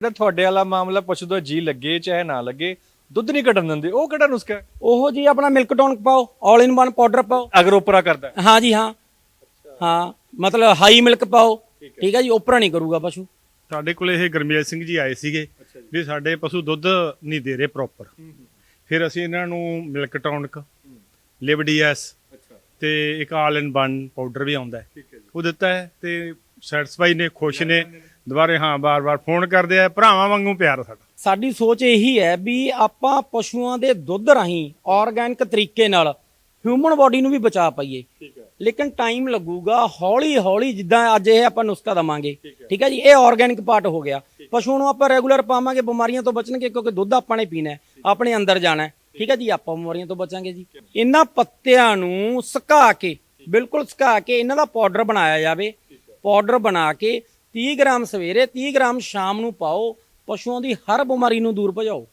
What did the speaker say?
ਜਿਹੜਾ ਤੁਹਾਡੇ ਵਾਲਾ ਮਾਮਲਾ ਪਸ਼ੂ ਦਾ ਜੀ ਲੱਗੇ ਚਾਹੇ ਨਾ ਲੱਗੇ ਦੁੱਧ ਨਹੀਂ ਕੱਢਣ ਦਿੰਦੇ ਉਹ ਕਿਹੜਾ ਨੁਸਖਾ ਹੈ? ਉਹ ਜੀ ਆਪਣਾ ਮਿਲਕ ਟੌਨਕ ਪਾਓ 올 ਇਨ ਵਨ ਪਾਊਡਰ ਪਾਓ। ਅਗਰ ਉਪਰਾ ਕਰਦਾ ਹੈ। ਹਾਂ ਜੀ ਹਾਂ। ਹਾਂ ਮਤਲਬ ਹਾਈ ਮਿਲਕ ਪਾਓ। ਠੀਕ ਹੈ। ਜੀ ਉਪਰਾ ਨਹੀਂ ਕਰੂਗਾ ਪਸ਼ੂ। ਸਾਡੇ ਕੋਲ ਇਹ ਗਰਮੇਲ ਸਿੰਘ ਜੀ ਆਏ ਸੀਗੇ ਵੀ ਸਾਡੇ ਪਸ਼ੂ ਦੁੱਧ ਨਹੀਂ ਦੇ ਰਹੇ ਪ੍ਰੋਪਰ ਫਿਰ ਅਸੀਂ ਇਹਨਾਂ ਨੂੰ ਮਿਲਕ ਟੌਨਿਕ ਲਿਵਡੀਐਸ ਤੇ ਇੱਕ ਆਲ ਇਨ ਵਨ ਪਾਊਡਰ ਵੀ ਆਉਂਦਾ ਹੈ। ਉਹ ਦਿੱਤਾ ਹੈ ਤੇ ਸੈਟੀਸਫਾਈ ਨੇ ਖੁਸ਼ ਨੇ। ਦੁਬਾਰੇ ਹਾਂ ਬਾਰ-ਬਾਰ ਫੋਨ ਕਰਦੇ ਆ ਭਰਾਵਾਂ ਵਾਂਗੂ ਪਿਆਰ ਸਾਡਾ। ਸਾਡੀ ਸੋਚ ਇਹੀ ਹੈ ਵੀ ਆਪਾਂ ਪਸ਼ੂਆਂ ਦੇ ਦੁੱਧ ਰਾਹੀਂ ਆਰਗੈਨਿਕ ਤਰੀਕੇ ਨਾਲ ਹਿਊਮਨ ਬਾਡੀ ਨੂੰ ਵੀ ਬਚਾ ਪਾਈਏ। ਲੇਕਿਨ ਟਾਈਮ ਲੱਗੂਗਾ ਹੌਲੀ ਹੌਲੀ ਜਿੱਦਾਂ ਅੱਜ ਇਹ ਆਪਾਂ ਨੁਸਖਾ ਦਵਾਂਗੇ। ਠੀਕ ਹੈ। ਜੀ? ਇਹ ਆਰਗੈਨਿਕ ਪਾਰਟ ਹੋ ਗਿਆ। ਪਸ਼ੂ ਨੂੰ ਆਪਾਂ ਰੈਗੂਲਰ ਪਾਵਾਂਗੇ ਬਿਮਾਰੀਆਂ ਤੋਂ ਬਚਣਗੇ ਕਿਉਂਕਿ ਦੁੱਧ ਆਪਾਂ ਨੇ ਪੀਣਾ ਹੈ ਆਪਣੇ ਅੰਦਰ ਜਾਣਾ ਹੈ। ਠੀਕ ਹੈ। ਜੀ? ਆਪਾਂ ਬਿਮਾਰੀਆਂ ਤੋਂ ਬਚਾਂਗੇ ਜੀ। ਇਹਨਾਂ ਪੱਤਿਆਂ ਨੂੰ ਸੁਕਾ ਕੇ ਬਿਲਕੁਲ ਸੁਕਾ ਕੇ ਇਹਨਾਂ ਦਾ ਪਾਊਡਰ ਬਣਾਇਆ ਜਾਵੇ। ਪਾਊਡਰ ਬਣਾ ਕੇ 30 ਗ੍ਰਾਮ ਸਵੇਰੇ 30 ਗ੍ਰਾਮ ਸ਼ਾਮ ਨੂੰ ਪਾਓ, ਪਸ਼ੂਆਂ ਦੀ ਹਰ ਬਿਮਾਰੀ ਨੂੰ ਦੂਰ ਭਜਾਓ।